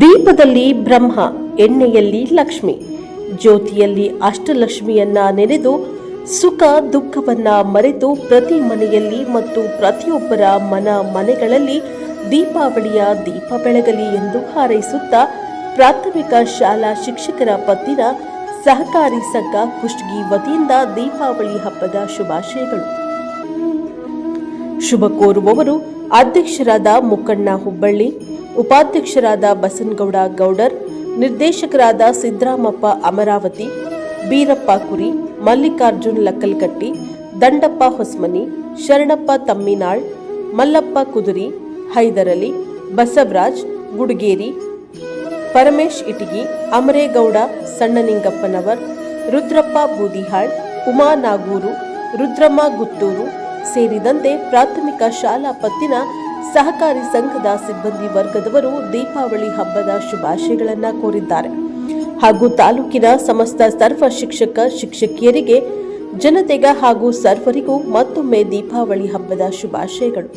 ದೀಪದಲ್ಲಿ ಬ್ರಹ್ಮ, ಎಣ್ಣೆಯಲ್ಲಿ ಲಕ್ಷ್ಮಿ. ಜ್ಯೋತಿಯಲ್ಲಿ ಅಷ್ಟಲಕ್ಷ್ಮಿಯನ್ನ ನೆನೆದು ಸುಖ ದುಃಖವನ್ನ ಮರೆತು ಪ್ರತಿ ಮನೆಯಲ್ಲಿ ಮತ್ತು ಪ್ರತಿಯೊಬ್ಬರ ಮನ ಮನೆಗಳಲ್ಲಿ ದೀಪಾವಳಿಯ ದೀಪ ಬೆಳಗಲಿ ಎಂದು ಹಾರೈಸುತ್ತಾ ಪ್ರಾಥಮಿಕ ಶಾಲಾ ಶಿಕ್ಷಕರ ಪತ್ತಿನ ಸಹಕಾರಿ ಸಂಘ ಕುಷ್ಟಗಿ ವತಿಯಿಂದ ದೀಪಾವಳಿ ಹಬ್ಬದ ಶುಭಾಶಯಗಳು. ಶುಭ ಕೋರುವವರು ಅಧ್ಯಕ್ಷರಾದ ಮುಕ್ಕಣ್ಣ ಹುಬ್ಬಳ್ಳಿ ಉಪಾಧ್ಯಕ್ಷರಾದ ಬಸನ್ಗೌಡ ಗೌಡರ್, ನಿರ್ದೇಶಕರಾದ ಸಿದ್ದರಾಮಪ್ಪ ಅಮರಾವತಿ, ಬೀರಪ್ಪ ಕುರಿ, ಮಲ್ಲಿಕಾರ್ಜುನ್ ಲಕ್ಕಲ್ಕಟ್ಟಿ, ದಂಡಪ್ಪ ಹೊಸ್ಮನಿ, ಶರಣಪ್ಪ ತಮ್ಮಿನಾಳ್, ಮಲ್ಲಪ್ಪ ಕುದುರಿ ಹೈದರಲಿ ಬಸವರಾಜ್, ಗುಡ್ಗೇರಿ, ಪರಮೇಶ್ ಇಟಗಿ, ಅಮರೇಗೌಡ ಸಣ್ಣನಿಂಗಪ್ಪನವರ್ ರುದ್ರಪ್ಪ ಬೂದಿಹಾಳ್, ಉಮಾ ನಾಗೂರು, ರುದ್ರಮ್ಮ ಗುತ್ತೂರು ಸೇರಿದಂತೆ ಪ್ರಾಥಮಿಕ ಶಾಲಾ ಪತ್ತಿನ ಸಹಕಾರಿ ಸಂಘದ ಸಿಬ್ಬಂದಿ ವರ್ಗದವರು ದೀಪಾವಳಿ ಹಬ್ಬದ ಶುಭಾಶಯಗಳನ್ನು ಕೋರಿದ್ದಾರೆ. ಹಾಗೂ ತಾಲೂಕಿನ ಸಮಸ್ತ ಸರ್ವ ಶಿಕ್ಷಕ, ಶಿಕ್ಷಕಿಯರಿಗೆ, ಜನತೆಗ ಹಾಗೂ ಸರ್ವರಿಗೂ ಮತ್ತೊಮ್ಮೆ ದೀಪಾವಳಿ ಹಬ್ಬದ ಶುಭಾಶಯಗಳು.